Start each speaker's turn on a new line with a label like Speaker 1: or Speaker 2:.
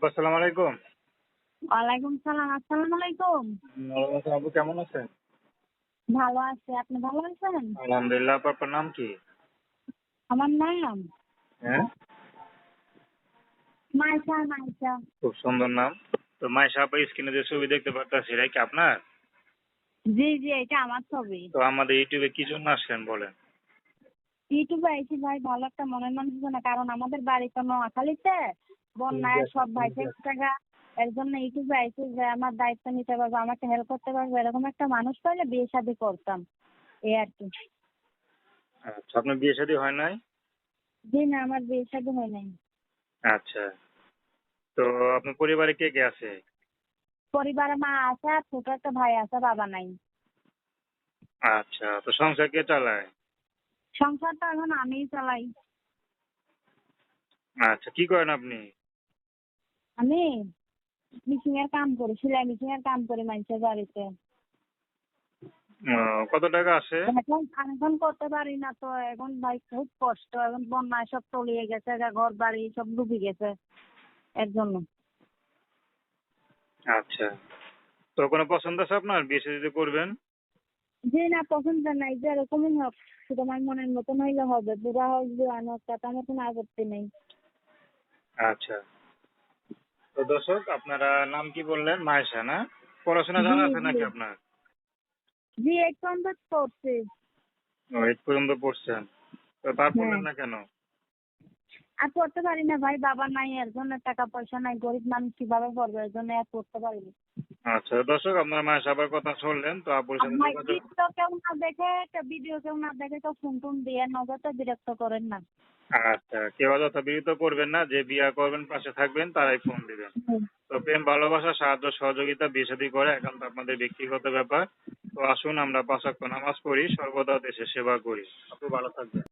Speaker 1: আপু আসসালামু আলাইকুম।
Speaker 2: ওয়ালাইকুম সালাম আসসালামু আলাইকুম।
Speaker 1: ওয়ালাইকুম আপু কেমন আছেন?
Speaker 2: ভালো আছি আপনি ভালো আছেন?
Speaker 1: আলহামদুলিল্লাহ আপু আপনার নাম কি?
Speaker 2: আমার নাম?
Speaker 1: হ্যাঁ?
Speaker 2: মাইশা মাইশা
Speaker 1: খুব সুন্দর নাম। তো মাইশা আপা স্ক্রিনে যে ছবি দেখতে পাচ্ছি এটা কি আপনার?
Speaker 2: জি জি এটা আমার ছবি।
Speaker 1: তো আমাদের ইউটিউবে কি জন্য আসলেন বলেন?
Speaker 2: ইউটিউবে আইছি ভাই ভালো একটা মনের মানুষ না কারণ আমাদের বাড়ি তো নোয়াখালীতে। বন্যায় সব ভাই টাকা এর জন্য ইউটিউবে আইছি যে আমার দায়িত্ব নিতে পারব আমাকে হেল্প করতে পারব এরকম একটা মানুষ পাইলে বিয়ে শাদী করতাম। এই আর কি।
Speaker 1: আচ্ছা আপনার বিয়ে শাদী হয় নাই?
Speaker 2: জি না আমার বিয়ে শাদী হয় নাই।
Speaker 1: আচ্ছা তো আপনার পরিবারে কে কে আছে?
Speaker 2: পরিবারে মা আছে আর ছোট একটা ভাই আছে বাবা নাই।
Speaker 1: আচ্ছা তো সংসার কে চালায়?
Speaker 2: সংসারটা এখন আমিই চালাই।
Speaker 1: আচ্ছা কি করেন আপনি?
Speaker 2: আমি মিশিং এর কাম করি সেলাই এর কাম করি মানুষের বাড়িতে।
Speaker 1: কত টাকা আসে?
Speaker 2: এখন এখন করতে পারি না তো এখন ভাই খুব কষ্ট এখন বন্যায় সব তলিয়ে গেছে ঘর বাড়ি সব ডুবে গেছে এর জন্য।
Speaker 1: আচ্ছা। তো কোনো পছন্দ আছে আপনার বিয়ে শাদী যে করবেন?
Speaker 2: যে না পছন্দ নাই যে এরকমই হোক শুধু আমার মনের মতন হইলে হবে বুড়া হোক আমার কোনো আপত্তি নেই।
Speaker 1: আচ্ছা। তো দর্শক আপনারা নাম কি বললেন? মায়েশা না? পড়াশোনা জানা আছে নাকি আপনার?
Speaker 2: জি এক পর্যন্ত পড়ছি।
Speaker 1: ও এক পর্যন্ত পড়ছেন। তো তার পড়লেন
Speaker 2: হ্যাঁ।
Speaker 1: না কেন?
Speaker 2: আর পড়তে পারি না ভাই বাবা নাই এর জন্য টাকা পয়সা নাই গরিব মানুষ কীভাবে পড়বে? এর জন্য আর পড়তে পারি না।
Speaker 1: আচ্ছা দর্শক আপনার মায়ের সবার কথা শুনলেন তো আপুর সাথে
Speaker 2: কেউ না দেখে ভিডিও কেউ না দেখে তো ফোন টোন দিয়ে নজরটা বিরক্ত করেন না।
Speaker 1: আচ্ছা কেউ অযথা বিরত করবেন না যে বিয়া করবেন পাশে থাকবেন তারাই ফোন দিবেন। তো প্রেম ভালোবাসা সাহায্য সহযোগিতা বিয়ে করে একান্ত আপনাদের ব্যক্তিগত ব্যাপার। তো আসুন আমরা পাঁচ ওয়াক্ত নামাজ পড়ি সর্বদা দেশের সেবা করি। আপনি ভালো থাকবেন।